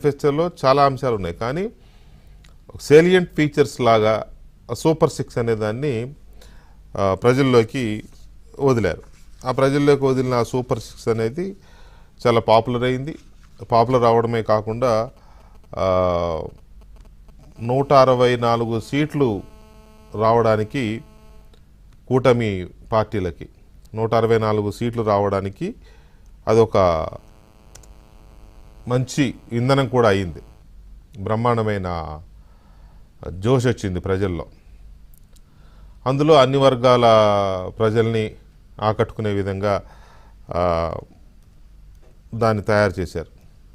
మేనిఫెస్టోలో చాలా అంశాలు ఉన్నాయి కానీ సేలియంట్ ఫీచర్స్ లాగా సూపర్ సిక్స్ అనే దాన్ని ప్రజల్లోకి వదిలారు. ఆ ప్రజల్లోకి వదిలిన ఆ సూపర్ సిక్స్ అనేది చాలా పాపులర్ అయింది. పాపులర్ అవడమే కాకుండా నూట అరవై నాలుగు సీట్లు రావడానికి కూటమి పార్టీలకి నూట అరవై నాలుగు సీట్లు రావడానికి అదొక మంచి ఇంధనం కూడా అయింది. బ్రహ్మాండమైన జోష్ వచ్చింది ప్రజల్లో. అందులో అన్ని వర్గాల ప్రజల్ని ఆకట్టుకునే విధంగా దాన్ని తయారు చేశారు.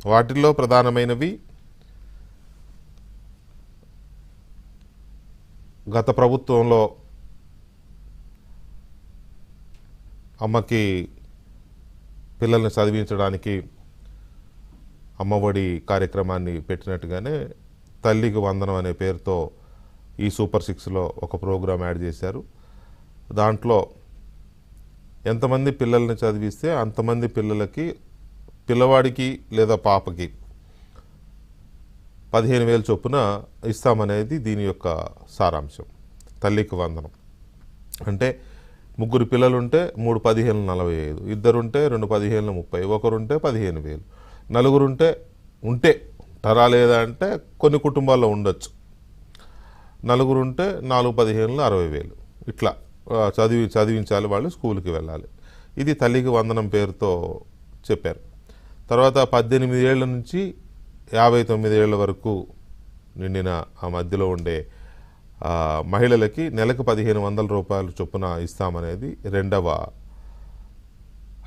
వాటిల్లో ప్రధానమైనవి గత ప్రభుత్వంలో అమ్మకి పిల్లల్ని చదివించడానికి అమ్మఒడి కార్యక్రమాన్ని పెట్టినట్టుగానే తల్లికి వందనం అనే పేరుతో ఈ సూపర్ సిక్స్లో ఒక ప్రోగ్రాం యాడ్ చేశారు. దాంట్లో ఎంతమంది పిల్లల్ని చదివిస్తే అంతమంది పిల్లలకి పిల్లవాడికి లేదా పాపకి పదిహేను వేలు చొప్పున ఇస్తామనేది దీని యొక్క సారాంశం తల్లికి వందనం. అంటే ముగ్గురు పిల్లలుంటే మూడు పదిహేను నలభై ఐదు ఇద్దరుంటే రెండు పదిహేను ముప్పై ఒకరుంటే పదిహేను వేలు. నలుగురుంటే ఉంటే టరా లేదా అంటే కొన్ని కుటుంబాల్లో ఉండొచ్చు. నలుగురు ఉంటే నాలుగు పదిహేనులు అరవై వేలు. ఇట్లా చదివి చదివించాలి వాళ్ళు స్కూల్కి వెళ్ళాలి. ఇది తల్లికి వందనం పేరుతో చెప్పారు. తర్వాత పద్దెనిమిది ఏళ్ళ నుంచి యాభై తొమ్మిది ఏళ్ళ వరకు నిండిన ఆ మధ్యలో ఉండే మహిళలకి నెలకు పదిహేను వందల రూపాయలు చొప్పున ఇస్తామనేది రెండవ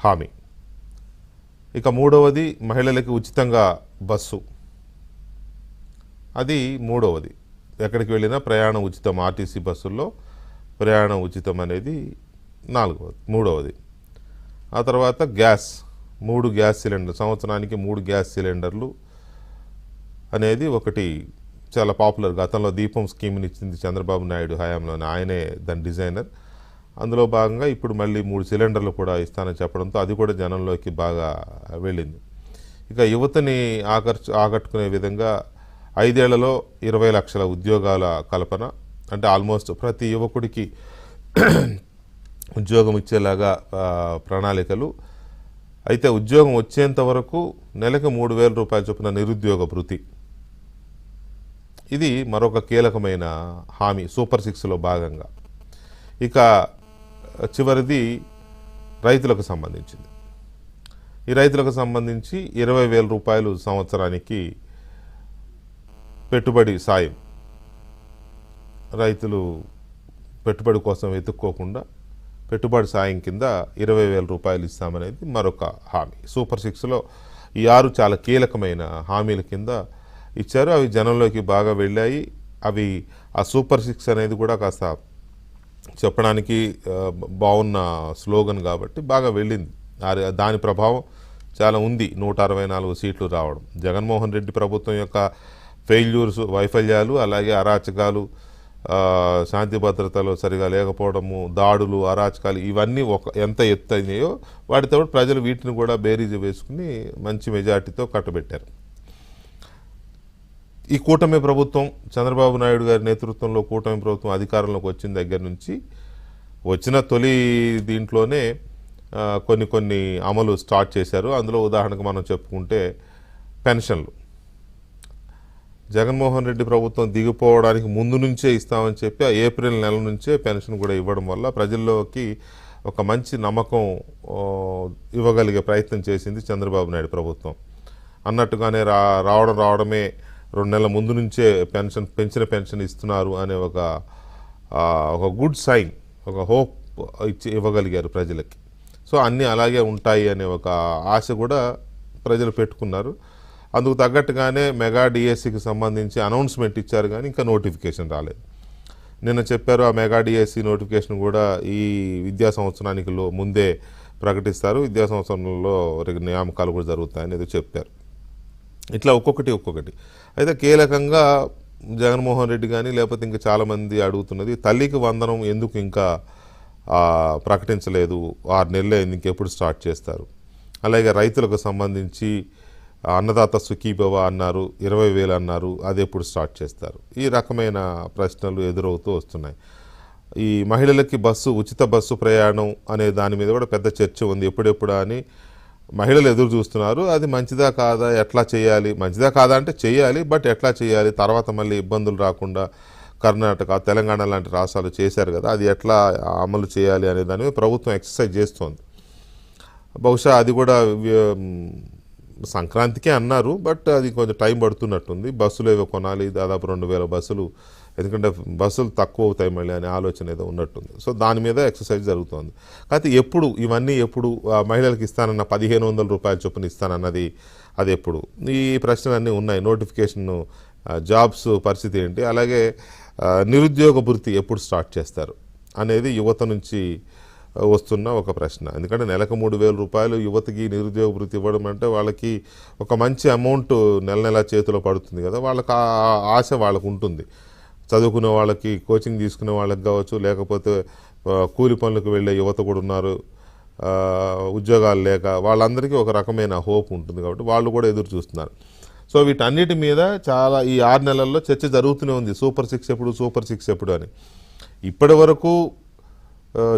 హామీ. ఇక మూడవది మహిళలకి ఉచితంగా బస్సు. అది మూడవది. ఎక్కడికి వెళ్ళినా ప్రయాణం ఉచితం ఆర్టీసీ బస్సుల్లో ప్రయాణం ఉచితం అనేది నాలుగవది మూడవది. ఆ తర్వాత గ్యాస్ మూడు గ్యాస్ సిలిండర్ సంవత్సరానికి మూడు గ్యాస్ సిలిండర్లు అనేది ఒకటి చాలా పాపులర్. గతంలో దీపం స్కీమ్ని ఇచ్చింది చంద్రబాబు నాయుడు హయాంలోనే. ఆయనే దాని డిజైనర్. అందులో భాగంగా ఇప్పుడు మళ్ళీ మూడు సిలిండర్లు కూడా ఇస్తానని చెప్పడంతో అది కూడా జనంలోకి బాగా వెళ్ళింది. ఇక యువతని ఆకర్ష ఆకట్టుకునే విధంగా ఐదేళ్ళలో ఇరవై లక్షల ఉద్యోగాల కల్పన అంటే ఆల్మోస్ట్ ప్రతి యువకుడికి ఉద్యోగం ఇచ్చేలాగా ప్రణాళికలు. అయితే ఉద్యోగం వచ్చేంత వరకు నెలకు మూడు వేల రూపాయల చొప్పున నిరుద్యోగ భృతి. ఇది మరొక కీలకమైన హామీ సూపర్ సిక్స్లో భాగంగా. ఇక చివరిది రైతులకు సంబంధించింది. ఈ రైతులకు సంబంధించి ఇరవై వేల రూపాయలు సంవత్సరానికి పెట్టుబడి సాయం. రైతులు పెట్టుబడి కోసం వెతుక్కోకుండా పెట్టుబడి సాయం కింద ఇరవై వేల రూపాయలు ఇస్తామనేది మరొక హామీ. సూపర్ సిక్స్లో ఈ ఆరు చాలా కీలకమైన హామీల కింద ఇచ్చారు. అవి జనంలోకి బాగా వెళ్ళాయి. అవి ఆ సూపర్ సిక్స్ అనేది కూడా కాస్త చెప్పడానికి బాగున్న స్లోగన్ కాబట్టి బాగా వెళ్ళింది. దాని ప్రభావం చాలా ఉంది. నూట అరవై నాలుగు సీట్లు రావడం. జగన్మోహన్ రెడ్డి ప్రభుత్వం యొక్క ఫెయిల్యూర్స్ వైఫల్యాలు అలాగే అరాచకాలు శాంతి భద్రతలు సరిగా లేకపోవడము దాడులు అరాచకాలు ఇవన్నీ ఒక ఎంత ఎత్తు అయినాయో వాటితో ప్రజలు వీటిని కూడా బేరీజు వేసుకుని మంచి మెజార్టీతో కట్టబెట్టారు. ఈ కూటమి ప్రభుత్వం చంద్రబాబు నాయుడు గారి నేతృత్వంలో కూటమి ప్రభుత్వం అధికారంలోకి వచ్చిన దగ్గర నుంచి వచ్చిన తొలి దీంట్లోనే కొన్ని కొన్ని అమలు స్టార్ట్ చేశారు. అందులో ఉదాహరణకు మనం చెప్పుకుంటే పెన్షన్లు. జగన్మోహన్ రెడ్డి ప్రభుత్వం దిగిపోవడానికి ముందు నుంచే ఇస్తామని చెప్పి ఏప్రిల్ నెల నుంచే పెన్షన్ కూడా ఇవ్వడం వల్ల ప్రజల్లోకి ఒక మంచి నమ్మకం ఇవ్వగలిగే ప్రయత్నం చేసింది చంద్రబాబు నాయుడు ప్రభుత్వం. అన్నట్టుగానే రా రావడం రావడమే రెండు నెలల ముందు నుంచే పెన్షన్ పెంచిన పెన్షన్ ఇస్తున్నారు అనే ఒక ఒక గుడ్ సైన్ ఒక హోప్ ఇచ్చి ఇవ్వగలిగారు ప్రజలకి. సో అన్నీ అలాగే ఉంటాయి అనే ఒక ఆశ కూడా ప్రజలు పెట్టుకున్నారు. అందుకు తగ్గట్టుగానే మెగా డిఎస్సికి సంబంధించి అనౌన్స్మెంట్ ఇచ్చారు కానీ ఇంకా నోటిఫికేషన్ రాలేదు. నిన్న చెప్పారు ఆ మెగా డిఎస్సి నోటిఫికేషన్ కూడా ఈ విద్యా సంవత్సరానికి లో ముందే ప్రకటిస్తారు. విద్యా సంవత్సరంలో నియామకాలు కూడా జరుగుతాయని ఏదో చెప్పారు. ఇట్లా ఒక్కొక్కటి ఒక్కొక్కటి. అయితే కీలకంగా జగన్మోహన్ రెడ్డి కానీ లేకపోతే ఇంకా చాలామంది అడుగుతున్నది తల్లికి వందనం ఎందుకు ఇంకా ప్రకటించలేదు? ఆరు నెలలు అయింది ఇంకెప్పుడు స్టార్ట్ చేస్తారు? అలాగే రైతులకు సంబంధించి అన్నదాత సుఖీభవ అన్నారు ఇరవై వేలు అన్నారు అది ఎప్పుడు స్టార్ట్ చేస్తారు? ఈ రకమైన ప్రశ్నలు ఎదురవుతూ వస్తున్నాయి. ఈ మహిళలకి బస్సు ఉచిత బస్సు ప్రయాణం అనే దాని మీద కూడా పెద్ద చర్చ ఉంది. ఎప్పుడెప్పుడు అని మహిళలు ఎదురు చూస్తున్నారు అది మంచిదా కాదా ఎట్లా చేయాలి? మంచిదా కాదా అంటే చేయాలి బట్ ఎట్లా చేయాలి? తర్వాత మళ్ళీ ఇబ్బందులు రాకుండా కర్ణాటక తెలంగాణ లాంటి రాష్ట్రాలు చేశారు కదా అది ఎట్లా అమలు చేయాలి అనే దాని మీద ప్రభుత్వం ఎక్సర్సైజ్ చేస్తోంది. బహుశా అది కూడా సంక్రాంతికే అన్నారు బట్ అది కొంచెం టైం పడుతున్నట్టుంది. బస్సులు ఏవో కొనాలి దాదాపు రెండు వేల బస్సులు ఎందుకంటే బస్సులు తక్కువ అవుతాయి మళ్ళీ అనే ఆలోచన ఏదో ఉన్నట్టుంది. సో దాని మీద ఎక్సర్సైజ్ జరుగుతోంది. కాకపోతే ఎప్పుడు ఇవన్నీ ఎప్పుడు మహిళలకు ఇస్తానన్న పదిహేను వందల రూపాయల చొప్పున ఇస్తానన్నది అది ఎప్పుడు? ఈ ప్రశ్నలన్నీ ఉన్నాయి. నోటిఫికేషన్ జాబ్స్ పరిస్థితి ఏంటి? అలాగే నిరుద్యోగ భృతి ఎప్పుడు స్టార్ట్ చేస్తారు? అనేది యువత నుంచి వస్తున్న ఒక ప్రశ్న. ఎందుకంటే నెలకు మూడు వేల రూపాయలు యువతకి నిరుద్యోగ వృత్తి ఇవ్వడం అంటే వాళ్ళకి ఒక మంచి అమౌంట్ నెల నెల చేతిలో పడుతుంది కదా. వాళ్ళకి ఆ ఆశ వాళ్ళకు ఉంటుంది. చదువుకునే వాళ్ళకి కోచింగ్ తీసుకునే వాళ్ళకి కావచ్చు లేకపోతే కూలి పనులకు వెళ్ళే యువత కూడా ఉన్నారు. ఉద్యోగాలు లేక వాళ్ళందరికీ ఒక రకమైన హోప్ ఉంటుంది కాబట్టి వాళ్ళు కూడా ఎదురు చూస్తున్నారు. సో వీటన్నిటి మీద చాలా ఈ ఆరు నెలల్లో చర్చ జరుగుతూనే ఉంది. సూపర్ సిక్స్ ఎప్పుడు సూపర్ సిక్స్ ఎప్పుడు అని. ఇప్పటి వరకు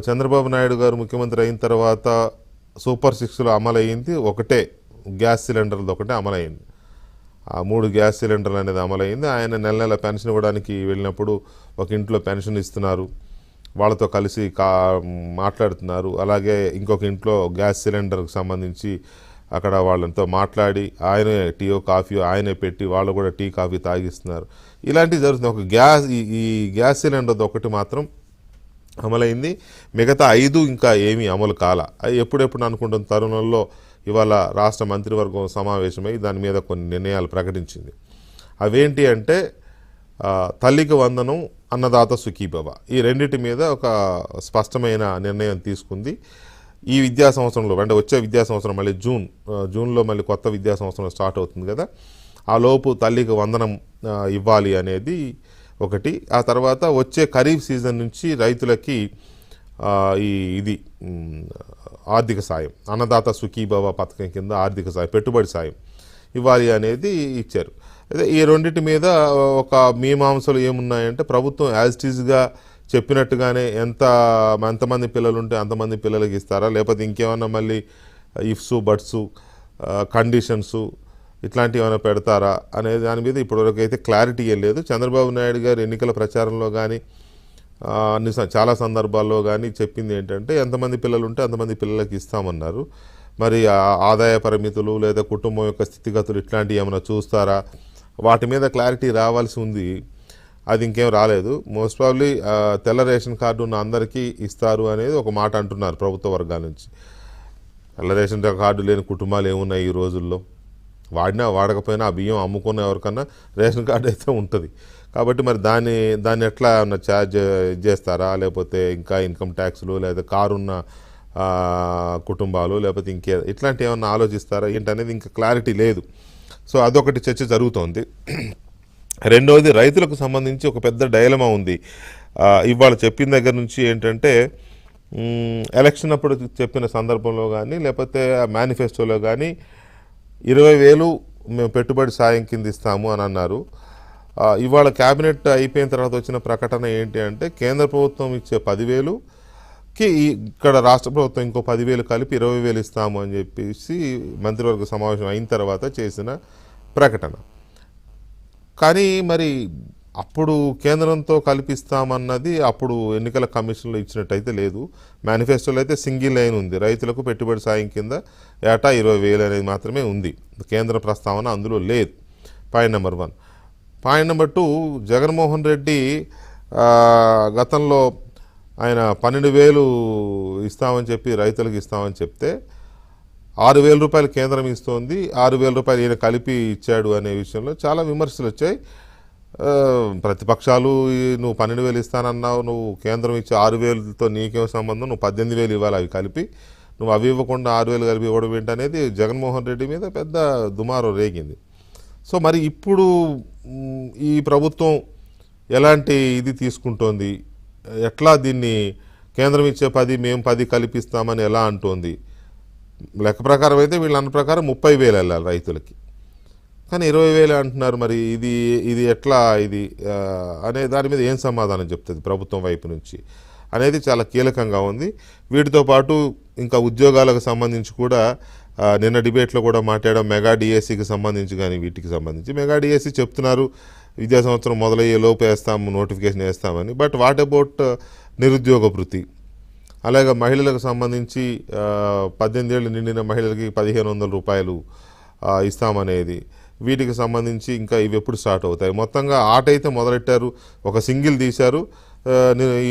చంద్రబాబు నాయుడు గారు ముఖ్యమంత్రి అయిన తర్వాత సూపర్ సిక్స్లో అమలయ్యింది ఒకటే. గ్యాస్ సిలిండర్లది ఒకటే అమలయ్యింది. ఆ మూడు గ్యాస్ సిలిండర్లు అనేది అమలైంది ఆయన నెల నెల పెన్షన్ ఇవ్వడానికి వెళ్ళినప్పుడు ఒక ఇంట్లో పెన్షన్ ఇస్తున్నారు. వాళ్ళతో కలిసి కా మాట్లాడుతున్నారు. అలాగే ఇంకొక ఇంట్లో గ్యాస్ సిలిండర్కి సంబంధించి అక్కడ వాళ్ళతో మాట్లాడి ఆయనే టీయో కాఫీ ఆయనే పెట్టి వాళ్ళు కూడా టీ కాఫీ తాగిస్తున్నారు. ఇలాంటివి జరుగుతుంది ఒక గ్యాస్ ఈ- గ్యాస్ సిలిండర్ ఒకటి మాత్రం అమలైంది మిగతా ఐదు ఇంకా ఏమీ అమలు కాల. ఎప్పుడెప్పుడు అనుకుంటున్న తరుణంలో ఇవాళ రాష్ట్ర మంత్రివర్గం సమావేశమై దాని మీద కొన్ని నిర్ణయాలు ప్రకటించింది. అవేంటి అంటే తల్లికి వందనం అన్నదాత సుఖీభవ. ఈ రెండింటి మీద ఒక స్పష్టమైన నిర్ణయం తీసుకుంది. ఈ విద్యా సంవత్సరంలో అంటే వచ్చే విద్యా సంవత్సరం మళ్ళీ జూన్ జూన్లో మళ్ళీ కొత్త విద్యా సంవత్సరం స్టార్ట్ అవుతుంది కదా. ఆ లోపు తల్లికి వందనం ఇవ్వాలి అనేది ఒకటి. ఆ తర్వాత వచ్చే ఖరీఫ్ సీజన్ నుంచి రైతులకి ఈ ఇది ఆర్థిక సాయం. అన్నదాత సుఖీభవ పథకం కింద ఆర్థిక సాయం పెట్టుబడి సాయం ఇవ్వాలి అనేది ఇచ్చారు. అయితే ఈ రెండింటి మీద ఒక మీమాంసలు ఏమున్నాయంటే ప్రభుత్వం యాజ్ టీజ్గా చెప్పినట్టుగానే ఎంత ఎంతమంది పిల్లలు ఉంటే అంతమంది పిల్లలకి ఇస్తారా? లేకపోతే ఇంకేమన్నా మళ్ళీ ఇఫ్సు బట్సు కండిషన్స్ ఇట్లాంటివి ఏమైనా పెడతారా? అనే దాని మీద ఇప్పటివరకు అయితే క్లారిటీ ఏం లేదు. చంద్రబాబు నాయుడు గారు ఎన్నికల ప్రచారంలో కానీ అన్ని స- చాలా సందర్భాల్లో కానీ చెప్పింది ఏంటంటే ఎంతమంది పిల్లలు ఉంటే అంతమంది పిల్లలకి ఇస్తామన్నారు. మరి ఆదాయ పరిమితులు లేదా కుటుంబం యొక్క స్థితిగతులు ఇట్లాంటివి ఏమైనా చూస్తారా? వాటి మీద క్లారిటీ రావాల్సి ఉంది. అది ఇంకేం రాలేదు. మోస్ట్ ప్రాబ్లీ తెల్ల రేషన్ కార్డు ఉన్న అందరికీ ఇస్తారు అనేది ఒక మాట అంటున్నారు ప్రభుత్వ వర్గాల నుంచి. తెల్ల రేషన్ కార్డు లేని కుటుంబాలు ఏమున్నాయి ఈ రోజుల్లో? వాడినా వాడకపోయినా ఆ బియ్యం అమ్ముకున్న ఎవరికన్నా రేషన్ కార్డు అయితే ఉంటుంది. కాబట్టి మరి దాన్ని దాన్ని ఎట్లా ఏమన్నా ఛార్జ్ చేస్తారా? లేకపోతే ఇంకా ఇన్కమ్ ట్యాక్స్లు లేదా కారు ఉన్న కుటుంబాలు లేకపోతే ఇంకే ఇట్లాంటి ఏమన్నా ఆలోచిస్తారా? ఏంటనేది ఇంకా క్లారిటీ లేదు. సో అదొకటి చర్చ జరుగుతోంది. రెండవది రైతులకు సంబంధించి ఒక పెద్ద డైలమా ఉంది. ఇవాళ చెప్పిన దగ్గర నుంచి ఏంటంటే ఎలక్షన్ అప్పుడు చెప్పిన సందర్భంలో కానీ లేకపోతే ఆ మేనిఫెస్టోలో కానీ ఇరవై వేలు మేము పెట్టుబడి సాయం కింద ఇస్తాము అని అన్నారు. ఇవాళ క్యాబినెట్ అయిపోయిన తర్వాత వచ్చిన ప్రకటన ఏంటి అంటే కేంద్ర ప్రభుత్వం ఇచ్చే పదివేలుకి ఇక్కడ రాష్ట్ర ప్రభుత్వం ఇంకో పదివేలు కలిపి ఇరవై వేలు ఇస్తాము అని చెప్పేసి మంత్రివర్గ సమావేశం అయిన తర్వాత చేసిన ప్రకటన. కానీ మరి అప్పుడు కేంద్రంతో కల్పిస్తామన్నది అప్పుడు ఎన్నికల కమిషన్లో ఇచ్చినట్టయితే లేదు. మేనిఫెస్టోలో అయితే సింగిల్ లైన్ ఉంది. రైతులకు పెట్టుబడి సాయం కింద ఏటా ఇరవై వేలు అనేది మాత్రమే ఉంది. కేంద్ర ప్రస్తావన అందులో లేదు. Point number one. Point number two Jaganmohan Reddy గతంలో ఆయన పన్నెండు వేలు ఇస్తామని చెప్పి రైతులకు ఇస్తామని చెప్తే ఆరు వేల రూపాయలు కేంద్రం ఇస్తోంది ఆరు వేల రూపాయలు ఈయన కలిపి ఇచ్చాడు అనే విషయంలో చాలా విమర్శలు వచ్చాయి. ప్రతిపక్షాలు నువ్వు పన్నెండు వేలు ఇస్తానన్నావు నువ్వు కేంద్రం ఇచ్చి ఆరు వేలతో నీకేం సంబంధం నువ్వు పద్దెనిమిది వేలు ఇవ్వాలి అవి కలిపి. నువ్వు అవి ఇవ్వకుండా ఆరు వేలు కలిపి ఇవ్వడం ఏంటనేది జగన్మోహన్ రెడ్డి మీద పెద్ద దుమారం రేగింది. సో మరి ఇప్పుడు ఈ ప్రభుత్వం ఎలాంటి ఇది తీసుకుంటోంది? ఎట్లా దీన్ని కేంద్రం ఇచ్చే పది మేము పది కల్పిస్తామని ఎలా అంటోంది? లెక్క ప్రకారం అయితే వీళ్ళ అన్న ప్రకారం ముప్పై వేలు వెళ్ళాలి రైతులకి. కానీ ఇరవై వేలు అంటున్నారు మరి ఇది ఇది ఎట్లా ఇది? అనే దాని మీద ఏం సమాధానం చెప్తుంది ప్రభుత్వం వైపు నుంచి? అనేది చాలా కీలకంగా ఉంది. వీటితో పాటు ఇంకా ఉద్యోగాలకు సంబంధించి కూడా నిన్న డిబేట్లో కూడా మాట్లాడాం మెగా డిఎస్సికి సంబంధించి కానీ వీటికి సంబంధించి. మెగా డిఎస్సి చెప్తున్నారు విద్యా సంవత్సరం మొదలయ్యే లోపు వేస్తాము నోటిఫికేషన్ వేస్తామని. బట్ వాట్ అబౌట్ నిరుద్యోగ వృత్తి? అలాగే మహిళలకు సంబంధించి పద్దెనిమిది ఏళ్ళు నిండిన మహిళలకి పదిహేను వందల రూపాయలు ఇస్తామనేది. వీటికి సంబంధించి ఇంకా ఇవి ఎప్పుడు స్టార్ట్ అవుతాయి? మొత్తంగా ఆట అయితే మొదలెట్టారు. ఒక సింగిల్ తీశారు. ఈ